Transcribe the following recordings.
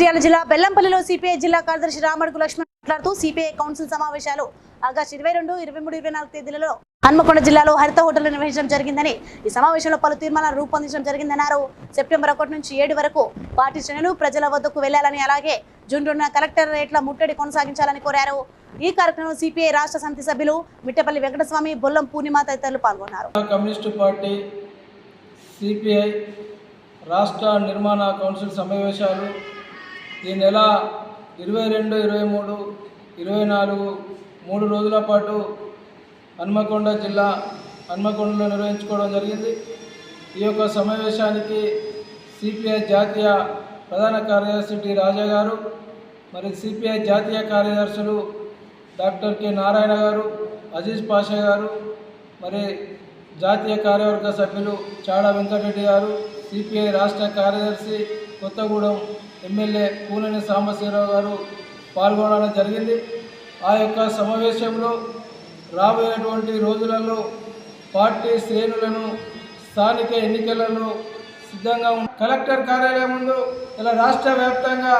మంచిర్యాల జిల్లా బెల్లంపల్లిలో సిపిఐ జిల్లా కార్యదర్శి రామడుగు లక్ష్మణ్ మాట్లాడుతూ సిపిఐ కౌన్సిల్ సమావేశాలు ఆగస్టు ఇరవై రెండు ఇరవై మూడు ఇరవై నాలుగు తేదీలలో హన్మకొండ జిల్లాలో హరిత హోటల్ నిర్వహించడం జరిగిందని ఈ సమావేశంలో పలు తీర్మానాలు రూపొందించడం జరిగిందన్నారు. సెప్టెంబర్ ఒకటి నుంచి ఏడు వరకు పార్టీ శ్రేణులు ప్రజల వద్దకు వెళ్ళాలని అలాగే జూన్ రెండున కలెక్టర్ రేట్ల ముట్టడి కొనసాగించాలని కోరారు. ఈ కార్యక్రమంలో సిపిఐ రాష్ట్ర సమితి సభ్యులు మిట్టపల్లి వెంకటస్వామి బొల్లం పూర్ణిమ తదితరులు పాల్గొన్నారు. కమ్యూనిస్టు పార్టీ సిపిఐ రాష్ట్ర నిర్మాణ కౌన్సిల్ సమావేశాలు ఈ నెల ఇరవై రెండు ఇరవై మూడు ఇరవై నాలుగు మూడు రోజుల పాటు హన్మకొండ జిల్లా హన్మకొండలో నిర్వహించుకోవడం జరిగింది. ఈ యొక్క సమావేశానికి సిపిఐ జాతీయ ప్రధాన కార్యదర్శి టి రాజా గారు మరి సిపిఐ జాతీయ కార్యదర్శులు డాక్టర్ కె నారాయణ గారు అజీజ్ పాషా గారు మరి జాతీయ కార్యవర్గ సభ్యులు చాడా వెంకటరెడ్డి గారు సిపిఐ రాష్ట్ర కార్యదర్శి కొత్తగూడెం ఎమ్మెల్యే పూలని సాంబశివరావు గారు పాల్గొనడం జరిగింది. ఆ యొక్క సమావేశంలో రాబోయేటువంటి రోజులలో పార్టీ శ్రేణులను స్థానిక ఎన్నికలలో సిద్ధంగా కలెక్టర్ కార్యాలయం ముందు ఇలా రాష్ట్ర వ్యాప్తంగా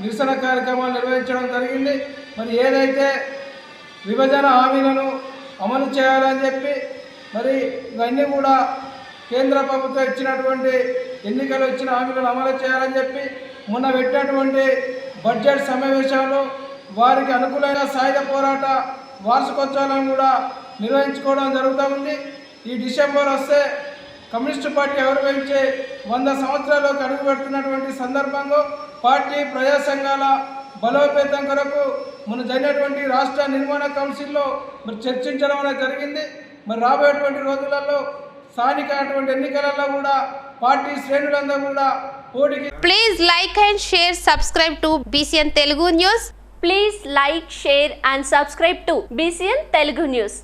నిరసన కార్యక్రమాలు నిర్వహించడం జరిగింది. మరి ఏదైతే విభజన హామీలను అమలు చేయాలని చెప్పి మరి ఇవన్నీ కూడా కేంద్ర ప్రభుత్వం ఇచ్చినటువంటి ఎన్నికలు వచ్చిన హామీలను అమలు చేయాలని చెప్పి మొన్న పెట్టినటువంటి బడ్జెట్ సమావేశాలు వారికి అనుకూలమైన సాయుధ పోరాట వార్షికోత్సవాలను కూడా నిర్వహించుకోవడం జరుగుతూ ఉంది. ఈ డిసెంబర్ వస్తే కమ్యూనిస్టు పార్టీ ఆవిర్భవించే వంద సంవత్సరాలకు అడుగుపెడుతున్నటువంటి సందర్భంలో పార్టీ ప్రజా సంఘాల బలోపేతం కొరకు మన జరిగినటువంటి రాష్ట్ర నిర్మాణ కౌన్సిల్లో మరి చర్చించడం అనేది జరిగింది. మరి రాబోయేటువంటి రోజులలో స్థానిక ఎన్నికలలో కూడా పార్టీ శ్రేణులందరూ కూడా పోటీకి Please like and share, subscribe to BCN Telugu News. Please like, share and subscribe to BCN Telugu News.